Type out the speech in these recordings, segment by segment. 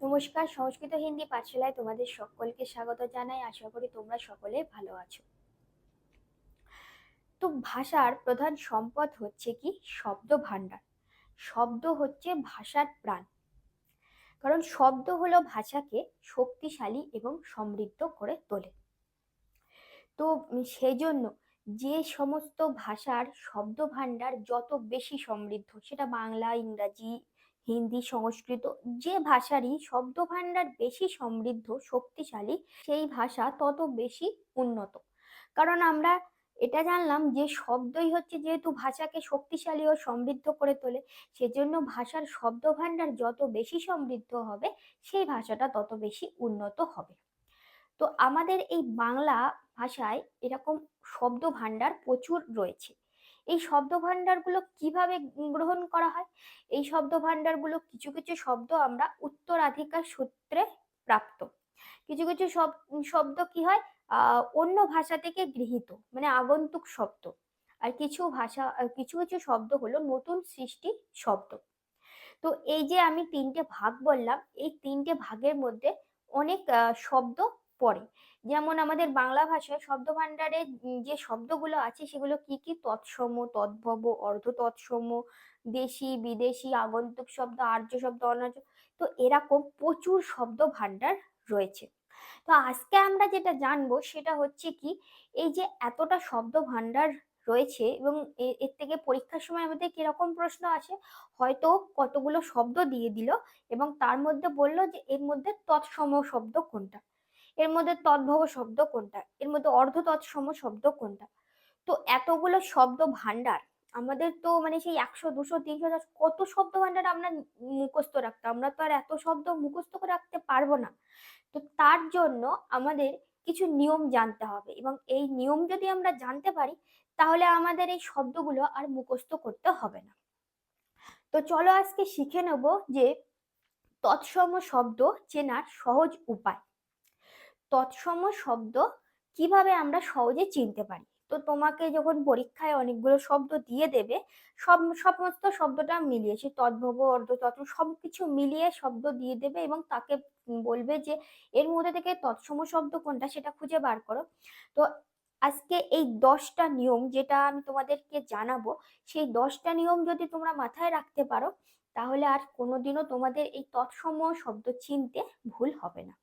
নমস্কার, সংস্কৃত হিন্দি পাঠশালায় তোমাদের সকলকে স্বাগত জানাই। আশা করি তোমরা সকলে ভালো আছো। তো ভাষার প্রধান সম্পদ হচ্ছে কি? শব্দ ভাণ্ডার শব্দ হচ্ছে ভাষার প্রাণ। কারণ শব্দ হলো ভাষাকে শক্তিশালী এবং সমৃদ্ধ করে তোলে। তো সেই জন্য যে সমস্ত ভাষার শব্দ ভাণ্ডার যত বেশি সমৃদ্ধ, সেটা বাংলা, ইংরাজি হিন্দি সংস্কৃত যে ভাষারই শব্দ ভাণ্ডার বেশি সমৃদ্ধ, শক্তিশালী, সেই ভাষা তত বেশি উন্নত। কারণ আমরা এটা জানলাম যে শব্দই হচ্ছে যেহেতু ভাষাকে শক্তিশালী ও সমৃদ্ধ করে তোলে, সেজন্য ভাষার শব্দ ভাণ্ডার যত বেশি সমৃদ্ধ হবে, সেই ভাষাটা তত বেশি উন্নত হবে। তো আমাদের এই বাংলা ভাষায় এরকম শব্দ ভাণ্ডার প্রচুর রয়েছে। এই শব্দ ভাণ্ডারগুলো কীভাবে গ্রহণ করা হয়? এই শব্দ ভাণ্ডারগুলো কিছু কিছু শব্দ আমরা উত্তরাধিকার সূত্রে প্রাপ্ত। কিছু কিছু শব্দ কি হয়? অন্য ভাষা থেকে গৃহীত মানে আগন্তুক শব্দ। আর কিছু ভাষা কিছু কিছু শব্দ হলো নতুন সৃষ্টি শব্দ। তো এই যে আমি তিনটে ভাগ বললাম, এই তিনটে ভাগের মধ্যে অনেক শব্দ পড়ে। যেমন আমাদের বাংলা ভাষায় শব্দ ভাণ্ডারে যে শব্দগুলো আছে সেগুলো কি কি? তৎসম, তদ্ভব অর্ধ তৎসম দেশি, বিদেশি, আগন্তুক শব্দ, আর্য শব্দ, অনার্য। তো এরকম প্রচুর শব্দ ভাণ্ডার রয়েছে। তো আজকে আমরা যেটা জানব সেটা হচ্ছে কি, এই যে এতটা শব্দ ভাণ্ডার রয়েছে এবং এর থেকে পরীক্ষার সময় আমাদের কীরকম প্রশ্ন আসে, হয়তো কতগুলো শব্দ দিয়ে দিল এবং তার মধ্যে বলল যে এর মধ্যে তৎসম শব্দ কোনটা? এর মধ্যে তদ্ভব শব্দ কোনটা? এর মধ্যে অর্ধ তৎসম শব্দ কোনটা? তো এতগুলো শব্দ ভান্ডার আমাদের তো মানে সেই একশো, দুশো, তিনশো কত শব্দ ভান্ডার আমরা মুখস্থ রাখতে আমরা তো আর এত শব্দ মুখস্থ করে রাখতে পারব না। তো তার জন্য আমাদের কিছু নিয়ম জানতে হবে এবং এই নিয়ম যদি আমরা জানতে পারি, তাহলে আমাদের এই শব্দগুলো আর মুখস্থ করতে হবে না। তো চলো আজকে শিখে নেব যে তৎসম শব্দ চেনার সহজ উপায়। তৎসম শব্দ কীভাবে আমরা সহজে চিনতে পারি? তো তোমাকে যখন পরীক্ষায় অনেকগুলো শব্দ দিয়ে দেবে, সব, সমস্ত শব্দটা মিলিয়ে সে তদ্ভব অর্ধ তৎসম সব কিছু মিলিয়ে শব্দ দিয়ে দেবে এবং তাকে বলবে যে, এর মধ্যে থেকে তৎসম শব্দ কোনটা সেটা খুঁজে বার করো। তো আজকে এই দশটা নিয়ম যেটা আমি তোমাদেরকে জানাব, সেই দশটা নিয়ম যদি তোমরা মাথায় রাখতে পারো, তাহলে আর কোনোদিনও তোমাদের এই তৎসম শব্দ চিনতে ভুল হবে না।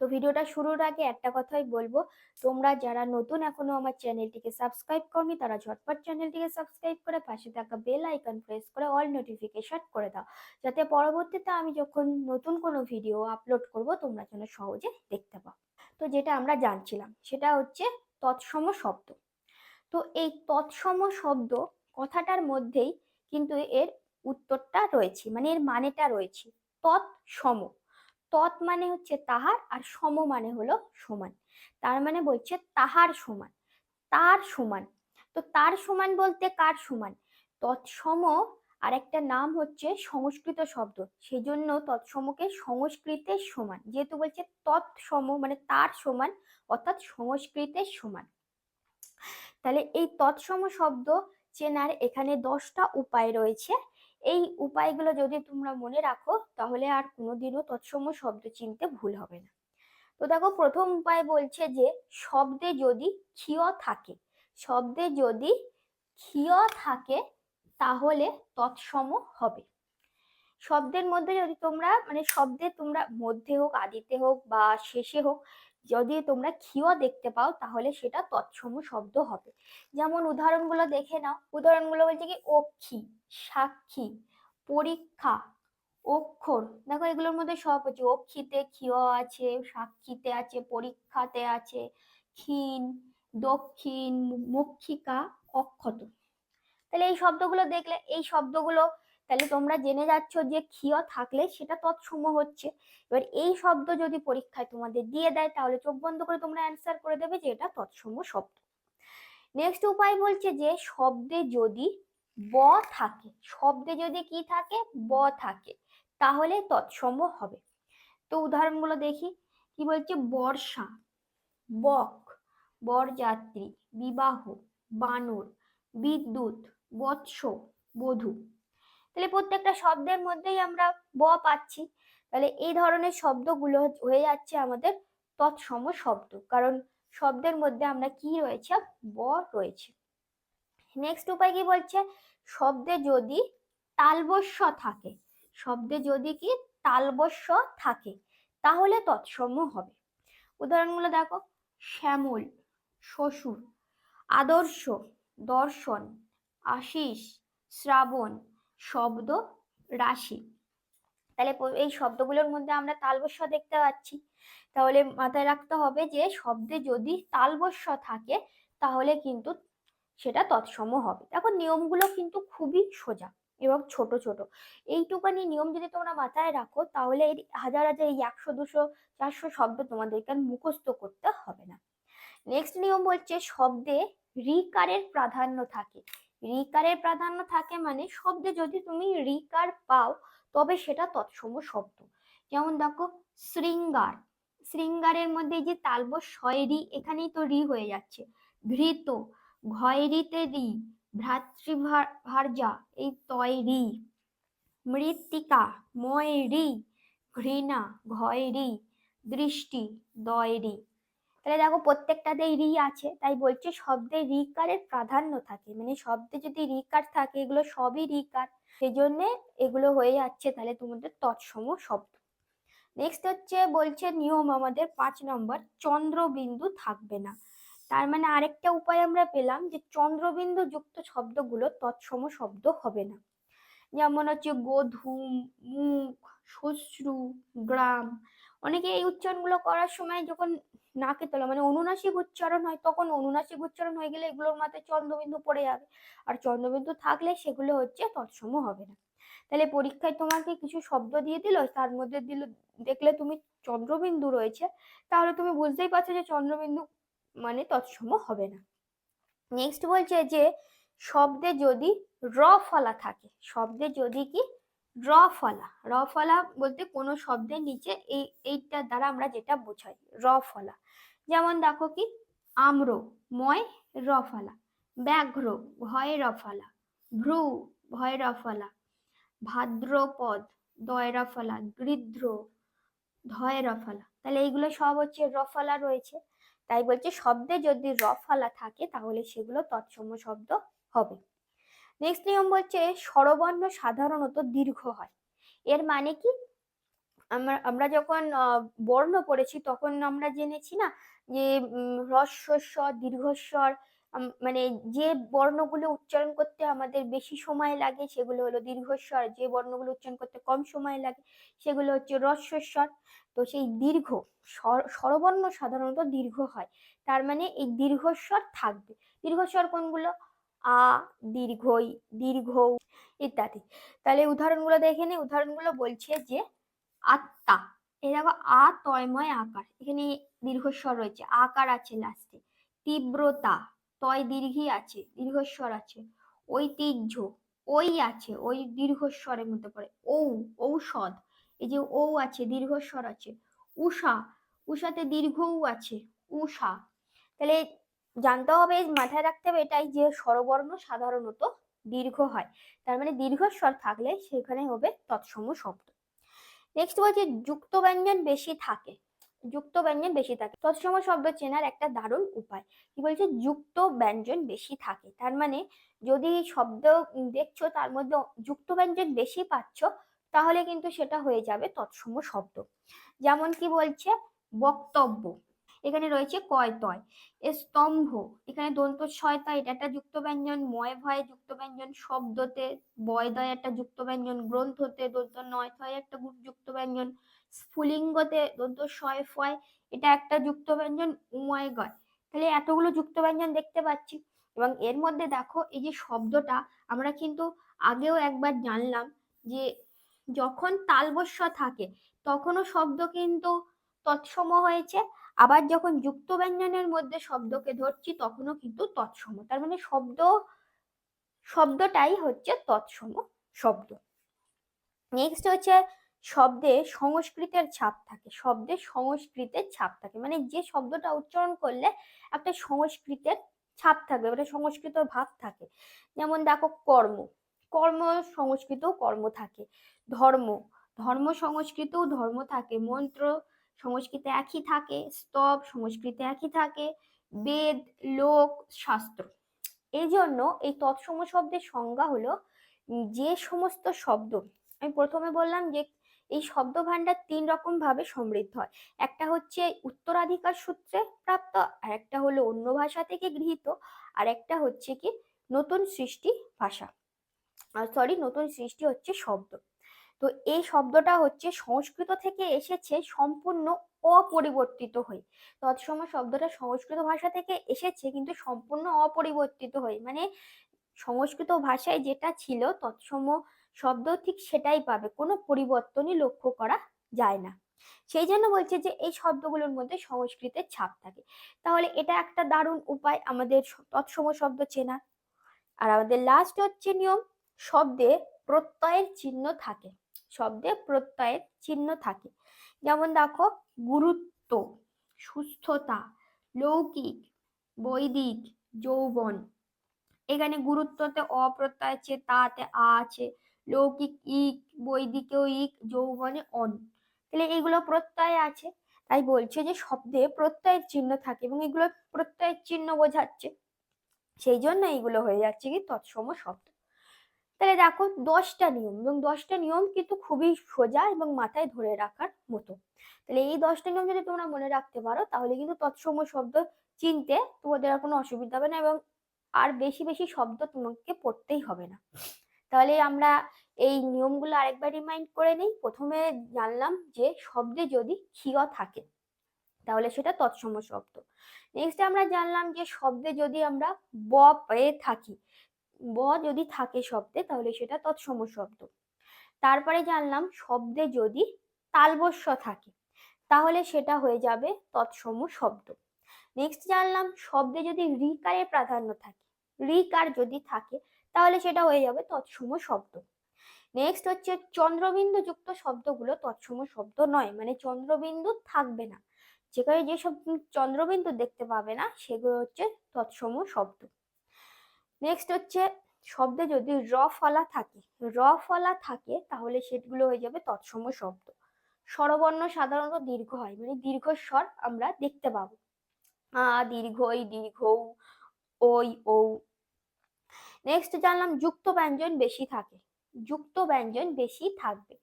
তো ভিডিওটা শুরুর আগে একটা কথাই বলব। তোমরা যারা নতুন এখনও আমার চ্যানেলটিকে সাবস্ক্রাইব করনি, তারা ঝটপট চ্যানেলটিকে সাবস্ক্রাইব করে পাশে থাকা বেল আইকন প্রেস করে অল নোটিফিকেশন করে দাও। যাতে পরবর্তীতে আমি যখন নতুন কোনো ভিডিও আপলোড করব, তোমরা যেন সহজে দেখতে পাও। তো যেটা আমরা জানছিলাম, সেটা হচ্ছে তৎসম শব্দ। তো এই তৎসম শব্দ কথাটার মধ্যেই কিন্তু এর উত্তরটা রয়েছে মানে এর মানেটা রয়েছে, তৎসম। তৎ মানে হচ্ছে তাহার আর সম মানে হলো সমান। তার মানে বলছে তাহার সমান, তার সমান। তো তার সমান বলতে কার সমান? তৎসম আর একটা নাম হচ্ছে সংস্কৃত শব্দ সেই জন্য তৎসমকে সংস্কৃতের সমান, যেহেতু বলছে তৎসম মানে তার সমান, অর্থাৎ সংস্কৃতের সমান। তাহলে এই তৎসম শব্দ চেনার এখানে দশটা উপায় রয়েছে। এই উপায়গুলো যদি তোমরা মনে রাখো, তাহলে আর কোনোদিনও তৎসম শব্দ চিনতে ভুল হবে না। তো দেখো, প্রথম উপায় বলছে যে, শব্দে যদি ক্ষীয় থাকে, শব্দে যদি ক্ষীয় থাকে, তাহলে তৎসম হবে। শব্দের মধ্যে যদি তোমরা মানে শব্দে তোমরা মধ্যে হোক, আদিতে হোক বা শেষে হোক যদি তোমরা ক্ষীয় দেখতে পাও, তাহলে সেটা তৎসম শব্দ হবে। যেমন উদাহরণগুলো দেখে নাও। উদাহরণগুলো বলছে কি, অক্ষি, সাক্ষী, পরীক্ষা, অক্ষর। দেখো এগুলোর মধ্যে সব হচ্ছে, অক্ষিতে ক্ষীয় আছে, সাক্ষীতে আছে, পরীক্ষাতে আছে, ক্ষীণ, দক্ষিণ, মক্ষিকা, অক্ষত। তাহলে এই শব্দগুলো দেখলে, এই শব্দগুলো তাহলে তোমরা জেনে যাচ্ছ যে ক্ষীয় থাকলে সেটা তৎসম হচ্ছে। এবার এই শব্দ যদি পরীক্ষায় তোমাদের দিয়ে দেয়, তাহলে চোখ বন্ধ করে তোমরা অ্যান্সার করে দেবে যে এটা তৎসম শব্দ। নেক্সট উপায় বলছে যে শব্দে যদি ব থাকে, শব্দে যদি কি থাকে? ব থাকে, তাহলে তৎসম হবে। তো উদাহরণগুলো দেখি, কি বলছে? বর্ষা, বক, বরযাত্রী, বিবাহ, বানর, বিদ্যুৎ, বৎস, বধূ। তাহলে প্রত্যেকটা শব্দের মধ্যেই আমরা ব পাচ্ছি। তাহলে এই ধরনের শব্দগুলো হয়ে যাচ্ছে আমাদের তৎসম শব্দ। কারণ শব্দের মধ্যে আমরা কি রয়েছে? ব রয়েছে। নেক্সট উপায় কি বলছে? শব্দে যদি তালবস্য থাকে, শব্দে যদি কি তালবস্য থাকে, তাহলে তৎসম হবে। উদাহরণগুলো দেখো। শ্যামল, শ্বশুর, আদর্শ, দর্শন, আশিস, শ্রাবণ শব্দ রাশি। তাহলে এই শব্দগুলোর মধ্যে আমরা তালবস্য দেখতে পাচ্ছি। তাহলে মাথায় রাখতে হবে যে, শব্দে যদি তালবস্য থাকে, তাহলে কিন্তু সেটা তৎসম হবে। দেখো, নিয়মগুলো কিন্তু খুবই সোজা এবং ছোট ছোট। এইটুকানি নিয়ম যদি তোমরা মাথায় রাখো, তাহলে এই হাজার হাজার, এই একশো, দুশো, চারশো শব্দ তোমাদেরকে আর মুখস্থ করতে হবে না। নেক্সট নিয়ম বলছে, শব্দে রিকারের প্রাধান্য থাকে। রিকারের প্রাধান্য থাকে মানে শব্দে যদি তুমি রিকার পাও, তবে সেটা তৎসম শব্দ। যেমন দেখো, শৃঙ্গার। শৃঙ্গারের মধ্যে যে তালব রি এখানেই তো রি হয়ে যাচ্ছে। ঘৃত ঘয়রিতে রি, ভ্রাতৃভার্যা, এই তয় রি মৃত্তিকা ময় রি ঘৃণা ঘয় রি দৃষ্টি দয় রি তাহলে দেখো প্রত্যেকটাতেই রি আছে, তাই বলছে শব্দে রিকারের প্রাধান্য থাকে। মানে শব্দে যদি রিকার থাকে, এগুলো সবই রিকার সেই জন্যে এগুলো হয়ে যাচ্ছে তাহলে তোমাদের তৎসম শব্দ। নেক্সট হচ্ছে বলছে নিয়ম আমাদের পাঁচ নম্বর, চন্দ্রবিন্দু থাকবে না। তার মানে আরেকটা উপায় আমরা পেলাম যে চন্দ্রবিন্দু যুক্ত শব্দগুলো তৎসম শব্দ হবে না। যেমন হচ্ছে গোধূম মুখ শ্বশ্রু গ্রাম অনেকে এই উচ্চারণগুলো করার সময় যখন নাকে তোলা মানে অনুনাসিক উচ্চারণ হয়, তখন অনুনাসিক উচ্চারণ হয়ে গেলে এগুলোর মাথায় চন্দ্রবিন্দু পড়ে যাবে। আর চন্দ্রবিন্দু থাকলে সেগুলো হচ্ছে তৎসম হবে না। তাহলে পরীক্ষায় তোমাকে কিছু শব্দ দিয়ে দিল, তার মধ্যে দিল, দেখলে তুমি চন্দ্রবিন্দু রয়েছে, তাহলে তুমি বুঝতেই পারছ যে চন্দ্রবিন্দু মানে তৎসম হবে না। নেক্সট বলছে যে, শব্দে যদি র ফলা থাকে, শব্দে যদি কি র ফলা র ফলা বলতে কোনো শব্দের নিচে এই এইটার দ্বারা আমরা যেটা বোঝাই, র ফলা। যেমন দেখো কি, আম্র, ময়, র ফলা, ব্যাঘ্র, ভয় রফলা ভ্রু, ভয় রফলা ভাদ্রপদ দয় রফলা গৃধ্র ধয় রফলা তাহলে এইগুলো সব হচ্ছে রফলা রয়েছে। তাই বলছে শব্দে যদি র রফলা থাকে তাহলে সেগুলো তৎসম শব্দ হবে। নেক্সট নিয়ম বলছে স্বরবর্ণ সাধারণত দীর্ঘ হয়। এর মানে কি? আমরা আমরা যখন বর্ণ পড়েছি তখন আমরা জেনেছি না যে হ্রস্বস্বর দীর্ঘস্বর মানে যে বর্ণগুলো উচ্চারণ করতে আমাদের বেশি সময় লাগে সেগুলো হলো দীর্ঘস্বর, যে বর্ণগুলো উচ্চারণ করতে কম সময় লাগে সেগুলো হচ্ছে রস্বস্বর তো সেই দীর্ঘ স্বরবর্ণ সাধারণত দীর্ঘ হয়। তার মানে এই দীর্ঘস্বর থাকবে। দীর্ঘস্বর কোনগুলো? আ, দীর্ঘই দীর্ঘ ইত্যাদি। তাহলে উদাহরণগুলো দেখে নি। উদাহরণগুলো বলছে যে আত্মা। এই দেখো আ তয়ময় আকার। এখানে দীর্ঘস্বর রয়েছে। আকার আছে লাস্টে তীব্রতা। তয় দীর্ঘই আছে, দীর্ঘস্বর আছে। ঐতিহ্য। ওই আছে, ওই দীর্ঘস্বরের মধ্যে পড়ে। ঔ, ঔষধ। এই যে ও আছে, দীর্ঘস্বর আছে। উষা উষাতে দীর্ঘও আছে। উষা তাহলে জানতে হবে মাথায় রাখতে হবে এটাই যে স্বরবর্ণ সাধারণত দীর্ঘ হয়। তার মানে দীর্ঘস্বর থাকলে সেখানে হবে তৎসম শব্দ। নেক্সট বলছে যুক্ত ব্যঞ্জন বেশি থাকে। যুক্ত ব্যঞ্জন বেশি থাকে। তৎসম শব্দ চেনার একটা দারুণ উপায়। কি বলছে? যুক্ত ব্যঞ্জন বেশি থাকে। তার মানে যদি শব্দ দেখছ তার মধ্যে যুক্ত ব্যঞ্জন বেশি পাচ্ছ, তাহলে কিন্তু সেটা হয়ে যাবে তৎসম শব্দ। যেমন কি বলছে? বক্তব্য। এখানে রয়েছে কয় তয়। স্তম্ভ, এখানে দন্ত ছয়তা এটা একটা যুক্ত ব্যঞ্জন ময় ভয়ে যুক্ত ব্যঞ্জন শব্দতে বয়দয় একটা যুক্ত ব্যঞ্জন গ্রন্থতে দন্ত নয় থয় একটা যুক্ত ব্যঞ্জন স্ফুলিঙ্গতে দন্ত শয় ফয়, এটা একটা যুক্ত ব্যঞ্জন উময় গয়। তাহলে এতগুলো যুক্ত ব্যঞ্জন দেখতে পাচ্ছি এবং এর মধ্যে দেখো এই যে শব্দটা, আমরা কিন্তু আগেও একবার জানলাম যে যখন তালবস্য থাকে, তখনও শব্দ কিন্তু তৎসম হয়েছে আবার যখন যুক্ত ব্যঞ্জনের মধ্যে শব্দকে ধরছি, তখনও কিন্তু তৎসম। তার মানে শব্দ, শব্দটাই হচ্ছে তৎসম শব্দ। নেক্সট হচ্ছে শব্দে সংস্কৃতের ছাপ থাকে। শব্দে সংস্কৃতের ছাপ থাকে। মানে যে শব্দটা উচ্চারণ করলে একটা সংস্কৃতের ছাপ থাকবে মানে সংস্কৃত ভাব থাকে। যেমন দেখো কর্ম। কর্ম সংস্কৃত কর্ম থাকে। ধর্ম। ধর্ম সংস্কৃতেও ধর্ম থাকে। মন্ত্র সংস্কৃতে একই থাকে, স্তব সংস্কৃতে একই থাকে, বেদ, লোক, শাস্ত্র। এই জন্য এই তৎসম শব্দের সংজ্ঞা হলো যে সমস্ত শব্দ, আমি প্রথমে বললাম যে এই শব্দ ভাণ্ডার তিন রকম ভাবে সমৃদ্ধ হয়। একটা হচ্ছে উত্তরাধিকার সূত্রে প্রাপ্ত আর একটা হলো অন্য ভাষা থেকে গৃহীত আর একটা হচ্ছে কি নতুন সৃষ্টি ভাষা। সরি নতুন সৃষ্টি হচ্ছে শব্দ। তো এই শব্দটা হচ্ছে সংস্কৃত থেকে এসেছে সম্পূর্ণ অপরিবর্তিত হয়ে। তৎসময় শব্দটা সংস্কৃত ভাষা থেকে এসেছে কিন্তু সম্পূর্ণ অপরিবর্তিত হয়ে। মানে সংস্কৃত ভাষায় যেটা ছিল তৎসম শব্দ ঠিক সেটাই পাবে, কোনো পরিবর্তনই লক্ষ্য করা যায় না। সেই জন্য বলছে যে এই শব্দগুলোর মধ্যে সংস্কৃতের ছাপ থাকে। তাহলে এটা একটা দারুণ উপায় আমাদের তৎসম শব্দ চেনা। আর আমাদের লাস্ট হচ্ছে নিয়ম, শব্দে প্রত্যয়ের চিহ্ন থাকে। শব্দে প্রত্যয়ের চিহ্ন থাকে। যেমন দেখো, গুরুত্ব, সুস্থতা, লৌকিক, বৈদিক, যৌবন। এখানে গুরুত্বতে অপ্রত্যয় আছে, তাতে আ আছে, লৌকিক ইক, বৈদিকেও ইক, যৌবনে অন। তাহলে এগুলো প্রত্যয় আছে। তাই বলছে যে শব্দে প্রত্যয়ের চিহ্ন থাকে এবং এগুলো প্রত্যয়ের চিহ্ন বোঝাচ্ছে। সেই জন্য এইগুলো হয়ে যাচ্ছে কি তৎসম শব্দ। তাহলে দেখো দশটা নিয়ম, এবং দশটা নিয়ম কিন্তু খুবই সোজা এবং মাথায় ধরে রাখার মতো। তাহলে এই দশটা নিয়ম যদি তোমরা মনে রাখতে পারো, তাহলে কিন্তু তৎসম শব্দ চিনতে তোমাদের আর কোনো অসুবিধা হবে না, এবং আর বেশি বেশি শব্দ তোমাকে পড়তেই হবে না। তাহলে আমরা এই নিয়মগুলো আরেকবার রিমাইন্ড করে নিই। প্রথমে জানলাম যে শব্দে যদি ক্ষীয় থাকে, তাহলে সেটা তৎসম শব্দ। নেক্সট আমরা জানলাম যে শব্দে যদি আমরা ব পেয়ে থাকি ব যদি থাকে শব্দে, তাহলে সেটা তৎসম শব্দ। তারপরে জানলাম শব্দে যদি তালবস্য থাকে, তাহলে সেটা হয়ে যাবে তৎসম শব্দ। নেক্সট জানলাম শব্দে যদি রিকারের প্রাধান্য থাকে, রিকার যদি থাকে, তাহলে সেটা হয়ে যাবে তৎসম শব্দ। নেক্সট হচ্ছে চন্দ্রবিন্দু যুক্ত শব্দগুলো তৎসম শব্দ নয় মানে চন্দ্রবিন্দু থাকবে না। যেখানে যেসব চন্দ্রবিন্দু দেখতে পাবে না, সেগুলো হচ্ছে তৎসম শব্দ। নেক্সট হচ্ছে শব্দে যদি র ফলা থাকে। র ফলা থাকে তাহলে সেগুলো হয়ে যাবে তৎসম শব্দ। স্বরবর্ণ সাধারণত দীর্ঘ হয় মানে দীর্ঘ স্বর আমরা দেখতে পাবো। আ, দীর্ঘ ই দীর্ঘ ওই ও নেক্সট জানলাম যুক্ত ব্যঞ্জন বেশি থাকে। যুক্ত ব্যঞ্জন বেশি থাকবে।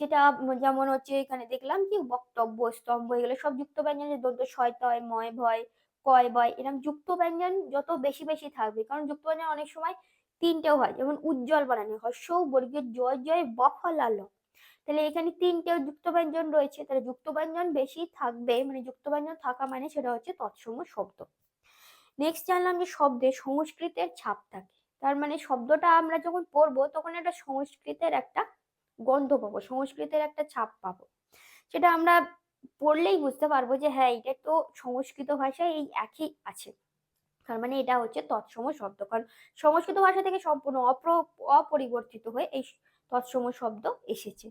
সেটা যেমন হচ্ছে এখানে দেখলাম কি বক্তব্য, স্তম্ভ, এগুলো সব যুক্ত ব্যঞ্জন দন্ত শয়তয় ময়, ভয় কয় বয় এরকম যুক্ত ব্যঞ্জন যত বেশি বেশি থাকবে। কারণ যুক্ত ব্যঞ্জন অনেক সময় তিনটেও হয়। যেমন উজ্জ্বল বানানো হর্ষ বর্গের জয় জয়, বফলাল। তাহলে এখানে তিনটেও যুক্ত ব্যঞ্জন রয়েছে। তাহলে যুক্ত ব্যঞ্জন বেশি থাকবে মানে যুক্ত ব্যঞ্জন থাকা মানে সেটা হচ্ছে তৎসম শব্দ। নেক্সট জানলাম যে শব্দে সংস্কৃতের ছাপ থাকে তার মানে শব্দটা আমরা যখন পড়ব, তখন একটা সংস্কৃতের একটা গন্ধ পাবো, সংস্কৃতের একটা ছাপ পাবো। সেটা আমরা পড়লেই বুঝতে পারব যে হ্যাঁ এটা তো সংস্কৃত ভাষায় এই একই আছে। তার মানে এটা হচ্ছে তৎসম শব্দ। কারণ সংস্কৃত ভাষা থেকে সম্পূর্ণ অপ্র, অপরিবর্তিত হয়ে এই তৎসম শব্দ এসেছে।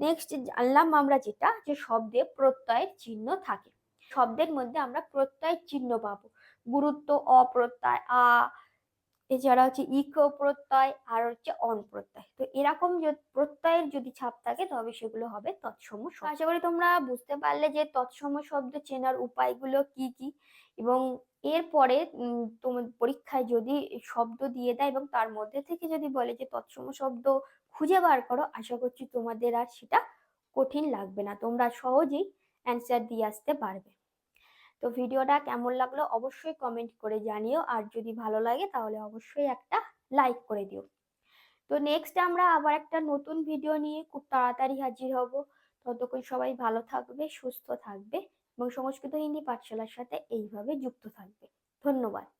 নেক্সট জানলাম আমরা যেটা, যে শব্দে প্রত্যয়ের চিহ্ন থাকে। শব্দের মধ্যে আমরা প্রত্যয়ের চিহ্ন পাবো। গুরুত্ব, অপ্রত্যয়, আ এছাড়া হচ্ছে ইকো প্রত্যয় আর হচ্ছে অন প্রত্যয়। তো এরকম প্রত্যয়ের যদি ছাপ থাকে তবে সেগুলো হবে তৎসম আশা করি তোমরা বুঝতে পারলে যে তৎসম শব্দ চেনার উপায়গুলো কি কি এবং এরপরে তোমার পরীক্ষায় যদি শব্দ দিয়ে দেয় এবং তার মধ্যে থেকে যদি বলে যে তৎসম শব্দ খুঁজে বার করো, আশা করছি তোমাদের আর সেটা কঠিন লাগবে না। তোমরা সহজেই অ্যান্সার দিয়ে আসতে পারবে। তো ভিডিওটা কেমন লাগল অবশ্যই কমেন্ট করে জানিও। আর যদি ভালো লাগে তাহলে অবশ্যই একটা লাইক করে দিও। তো নেক্সট আমরা আবার একটা নতুন ভিডিও নিয়ে খুব তাড়াতাড়ি হাজির হব। ততক্ষণ সবাই ভালো থাকবে, সুস্থ থাকবে এবং সংস্কৃত হিন্দি পাঠশালার সাথে এইভাবে যুক্ত থাকবে। ধন্যবাদ।